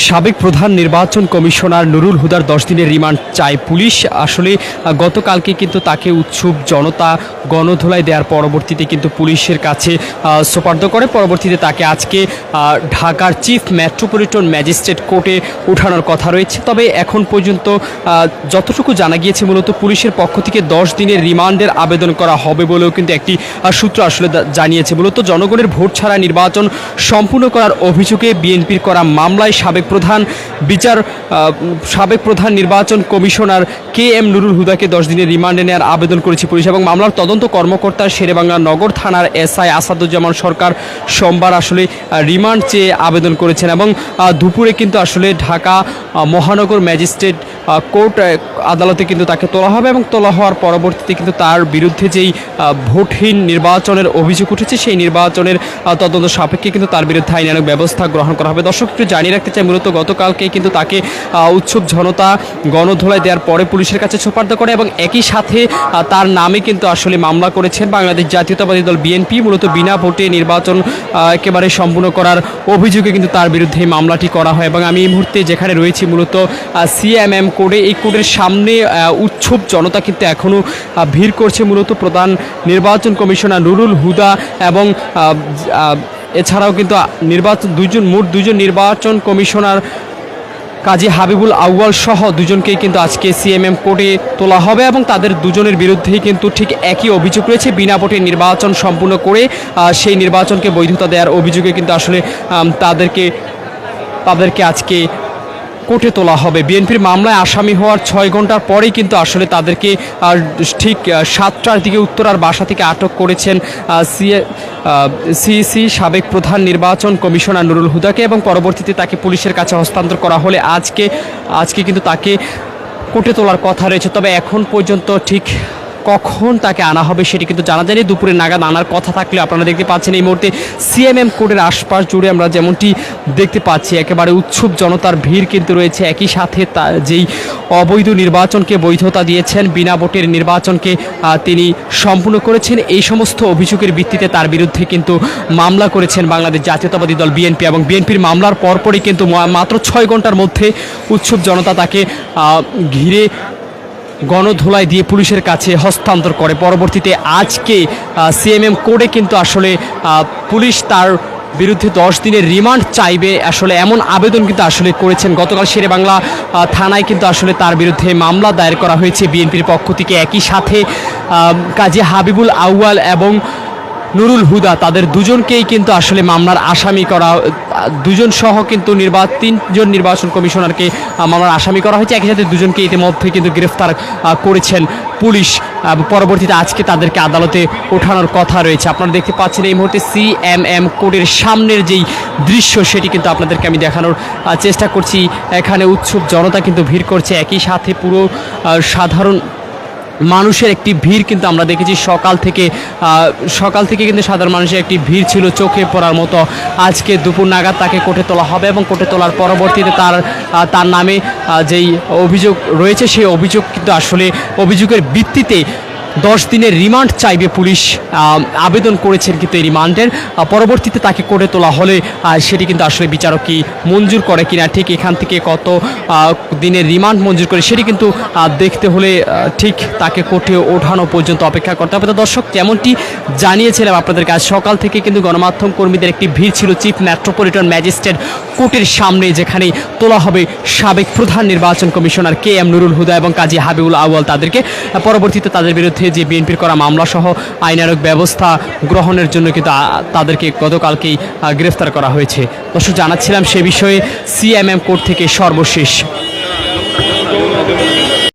সাবেক প্রধান নির্বাচন কমিশনার নুরুল হুদার দশ দিনের রিমান্ড চায় পুলিশ। আসলে গতকালকে কিন্তু তাকে উৎসুক জনতা গণধোলাই দেওয়ার পরবর্তীতে কিন্তু পুলিশের কাছে সোপার্দ করে। পরবর্তীতে তাকে আজকে ঢাকার চিফ মেট্রোপলিটন ম্যাজিস্ট্রেট কোর্টে ওঠানোর কথা রয়েছে। তবে এখন পর্যন্ত যতটুকু জানা গিয়েছে মূলত পুলিশের পক্ষ থেকে দশ দিনের রিমান্ডের আবেদন করা হবে বলেও কিন্তু একটি সূত্র আসলে জানিয়েছে। মূলত জনগণের ভোট ছাড়া নির্বাচন সম্পূর্ণ করার অভিযোগে বিএনপির করা মামলায় সাবেক প্রধান বিচার সাবেক প্রধান নির্বাচন কমিশনার কে এম নুরুল হুদাকে দশ দিনের রিমান্ডে নেওয়ার আবেদন করেছে পুলিশ এবং মামলার তদন্ত কর্মকর্তা শেরেবাংলা নগর থানার এসআই আসাদুজ্জামান সরকার সোমবার আসলে রিমান্ড চেয়ে আবেদন করেছেন এবং দুপুরে কিন্তু আসলে ঢাকা মহানগর ম্যাজিস্ট্রেট কোর্ট আদালতে কিন্তু তাকে তোলা হবে এবং তোলা হওয়ার পরবর্তীতে কিন্তু তার বিরুদ্ধে যেই ভোটহীন নির্বাচনের অভিযোগ উঠেছে সেই নির্বাচনের তদন্ত সাপেক্ষে কিন্তু তার বিরুদ্ধে আইনানুগ ব্যবস্থা গ্রহণ করা হবে। দর্শক, একটু জানিয়ে রাখতে চাই মূলত গতকালকে কিন্তু তাকে আহ, উৎসুক জনতা গণধোলাই দেওয়ার পরে পুলিশের কাছে সোপার্দ করে এবং একই সাথে তার নামে কিন্তু আসলে মামলা করেছেন বাংলাদেশ জাতীয়তাবাদী দল বিএনপি। মূলত বিনা ভোটে নির্বাচন একেবারে সম্পূর্ণ করার অভিযোগে কিন্তু তার বিরুদ্ধে মামলাটি করা হয় এবং আমি এই মুহূর্তে যেখানে রয়েছি মূলত সিএমএম কোডে। এই কোডের সামনে উৎসব জনতা কিন্তু এখনও ভিড় করছে। মূলত প্রধান নির্বাচন কমিশনার নুরুল হুদা এবং এছাড়াও কিন্তু নির্বাচন, দুইজন, মোট দুইজন নির্বাচন কমিশনার কাজী হাবিবুল আউয়াল সহ দুজনকেই কিন্তু আজকে সিএমএম কোর্টে তোলা হবে এবং তাদের দুজনের বিরুদ্ধেই কিন্তু ঠিক একই অভিযোগ রয়েছে। বিনা ভোটে নির্বাচন সম্পূর্ণ করে সেই নির্বাচনকে বৈধতা দেওয়ার অভিযোগে কিন্তু আসলে তাদেরকে তাদেরকে আজকে কোর্টে তোলা হবে। বিএনপির মামলায় আসামি হওয়ার ছয় ঘণ্টার পরেই কিন্তু আসলে তাদেরকে ঠিক সাতটার দিকে উত্তরার বাসা থেকে আটক করেছেন সিএ সাবেক প্রধান নির্বাচন কমিশনার নুরুল হুদাকে এবং পরবর্তীতে তাকে পুলিশের কাছে হস্তান্তর করা হলে আজকে আজকে কিন্তু তাকে কোর্টে তোলার কথা রয়েছে। তবে এখন পর্যন্ত ঠিক কখন তাকে আনা হবে সেটি কিন্তু জানা যায়নি। দুপুরে নাগাদ আনার কথা থাকলে আপনারা দেখতে পাচ্ছেন এই মুহূর্তে সিএমএম কোর্টের আশপাশ জুড়ে আমরা যেমনটি দেখতে পাচ্ছি, একেবারে উৎসুক জনতার ভিড় কিন্তু রয়েছে। একই সাথে তা যেই অবৈধ নির্বাচনকে বৈধতা দিয়েছেন, বিনা ভোটের নির্বাচনকে তিনি সম্পূর্ণ করেছেন। এই সমস্ত অভিযোগের ভিত্তিতে তার বিরুদ্ধে কিন্তু মামলা করেছেন বাংলাদেশ জাতীয়তাবাদী দল বিএনপি এবং বিএনপির মামলার পরপরই কিন্তু মাত্র ছয় ঘণ্টার মধ্যে উৎসুক জনতা তাকে ঘিরে গণধোলাই দিয়ে পুলিশের কাছে হস্তান্তর করে। পরবর্তীতে আজকে সিএমএম কোর্টে কিন্তু আসলে পুলিশ তার বিরুদ্ধে দশ দিনের রিমান্ড চাইবে। আসলে এমন আবেদন কিন্তু আসলে করেছেন গতকাল শেরে বাংলা থানায় কিন্তু আসলে তার বিরুদ্ধে মামলা দায়ের করা হয়েছে। বিএনপির পক্ষ থেকে একই সাথে কাজী হাবিবুল আউয়াল এবং নুরুল হুদা, তাদের দুজনকেই কিন্তু আসলে মামলার আসামি করা, দুজন সহ কিন্তু নির্বা, তিনজন নির্বাচন কমিশনারকে মামলার আসামি করা হয়েছে। একই সাথে দুজনকে ইতিমধ্যে কিন্তু গ্রেফতার করেছেন পুলিশ। পরবর্তীতে আজকে তাদেরকে আদালতে ওঠানোর কথা রয়েছে। আপনারা দেখতে পাচ্ছেন এই মুহূর্তে সিএমএম কোর্টের সামনের যেই দৃশ্য, সেটি কিন্তু আপনাদেরকে আমি দেখানোর চেষ্টা করছি। এখানে উৎসুক জনতা কিন্তু ভিড় করছে। একই সাথে পুরো সাধারণ মানুষের একটি ভিড় কিন্তু আমরা দেখেছি। সকাল থেকে সকাল থেকে কিন্তু সাধারণ মানুষের একটি ভিড় ছিল চোখে পড়ার মতো। আজকে দুপুর নাগাদ তাকে কোর্টে তোলা হবে এবং কোর্টে তোলার পরবর্তীতে তার তার নামে যেই অভিযোগ রয়েছে, সেই অভিযোগ কিন্তু আসলে অভিযোগের ভিত্তিতে দশ দিনের রিমান্ড চাইবে পুলিশ। আবেদন করেছেন কিন্তু এই রিমান্ডের। পরবর্তীতে তাকে কোর্টে তোলা হলে সেটি কিন্তু আসলে বিচারক কি মঞ্জুর করে কিনা, ঠিক এখান থেকে কত দিনের রিমান্ড মঞ্জুর করে, সেটি কিন্তু দেখতে হলে ঠিক তাকে কোর্টে ওঠানো পর্যন্ত অপেক্ষা করতে হবে। তো দর্শক, যেমনটি জানিয়েছিলাম আপনাদের কাছে, সকাল থেকে কিন্তু গণমাধ্যম কর্মীদের একটি ভিড় ছিল চিফ মেট্রোপলিটন ম্যাজিস্ট্রেট কোর্টের সামনে, যেখানে তোলা হবে সাবেক প্রধান নির্বাচন commissioner K M Nurul Huda এবং কাজী হাবিবুল আউয়াল তাদেরকে। পরবর্তীতে তাদের বিরুদ্ধে যে বিএনপির করা মামলাসহ সহ আইনানুগ ব্যবস্থা গ্রহণের জন্য কিন্তু তাদেরকে গতকালকেই গ্রেফতার করা হয়েছে। দর্শক, জানাচ্ছিলাম সে বিষয়ে সিএমএম কোর্ট থেকে সর্বশেষ